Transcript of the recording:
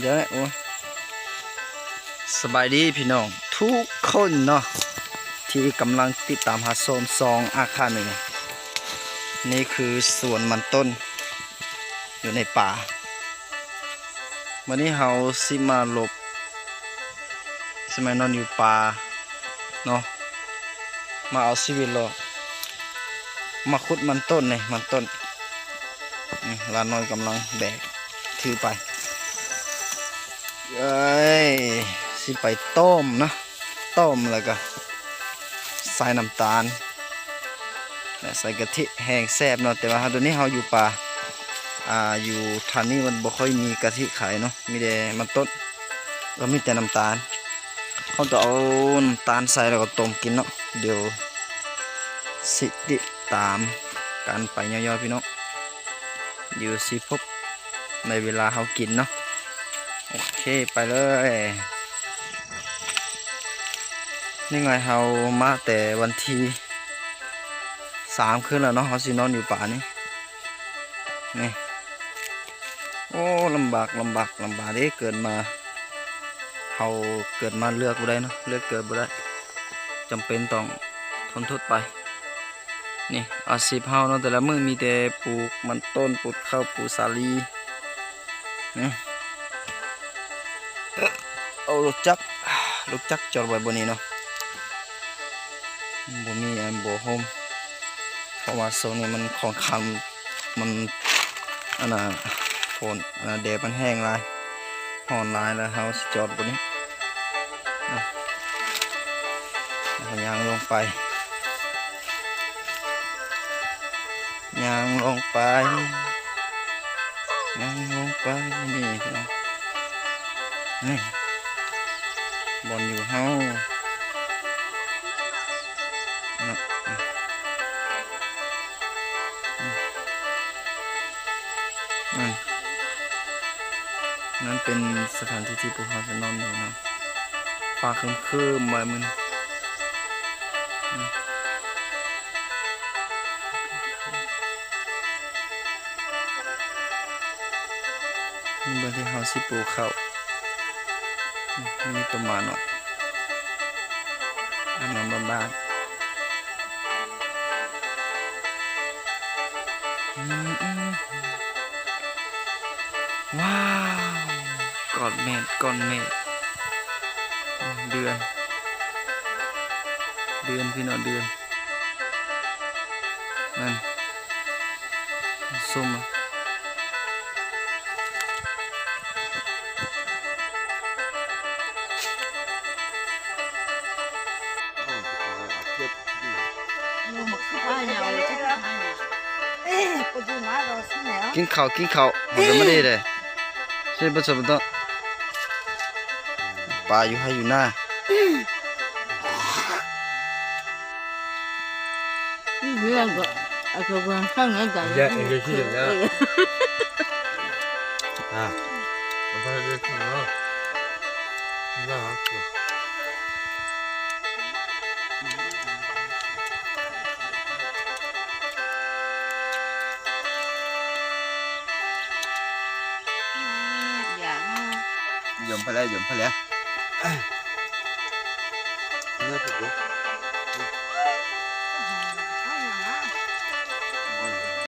เดี๋ยวโอ้สบายดีพี่น้อง ทุกคนเนาะที่กำลังติดตามหาโซนซองอาคาหนึ่งนี่คือสวนมันต้น อยู่ในป่าวันนี้เราสิมาหลบสมัยนอนอยู่ป่าเนาะมาเอาชีวิตรอดมาขุดมันต้นเนี่ยมันต้น ลานน้อยกำลังแบกถือไปเอ้ยสิไปต้มนะต้มแล้วก็ใส่น้ำตาลและใส่กะทิแห้งแซ่บเนาะแต่ว่าตอนนี้เราอยู่ป่าอ่าอยู่ทางนี้มันบ่ค่อยมีกะทิขายเนาะมีแต่มันต้นก็มีแต่น้ำตาลเขาจะเอาน้ำตาลใส่แล้วก็ต้มกินเนาะเดี๋ยวสิติดตามการไปย่อยๆพี่น้อง เดี๋ยวสิพบในเวลาเขากินเนาะโอเคไปเลยนี่ไงเรามาแต่วันที่สามคืนแล้วเนาะเราสินอนอยู่ป่านี่นี่โอ้ลำบากลำบากลำบากเด้เกิดมาเราเกิดมาเลือกบ่ได้เนาะเลือกเกิดบ่ได้จำเป็นต้องทนทุกข์ไป นี่อาชีพเฮาเนาะแต่ละมือมีแต่ปลูกมันต้นปลูกข้าวปลูกสาลีนี่เอารถจักรรถจักจอดไว้บนนี้เนาะบ่มีอันบ่โฮมเพราะว่าโซนนี้มันของคำมันอันน่ะฝนอันน่ะแดดมันแห้งหลายห่อนหลายแล้วเฮาสิจอดบนนี้นะเอายางลงไป ยางลงไปยางลงไปนี่น้องนี่บอลอยู่เฮาเนาะอืมอืมนั่นนั่นเป็นสถานที่ที่พวกเขาจะนอนอยู่นะฟ้าครึมๆไว้มึน ที่เฮาสิปลูกข้าวมีตัวมาหน่อยอันนั้นบ้านบ้านว้าวกอดเมฆกอดเมฆอืมเดือน เดือนพี่น้องเดือนนั่นส้มอะ กูดูมาเราสิแล้วกินข้าวกินข้าวมันจะไม่ได้เลยใช่ปะสมต้องปลาอยู่ให้อยู่หน้าเรื่องก็อาจจะเป็นข้างในใจ Ya, en que sí, ya. Ah, no pasa que esto no. No, no. อย่าง ยมไปแล้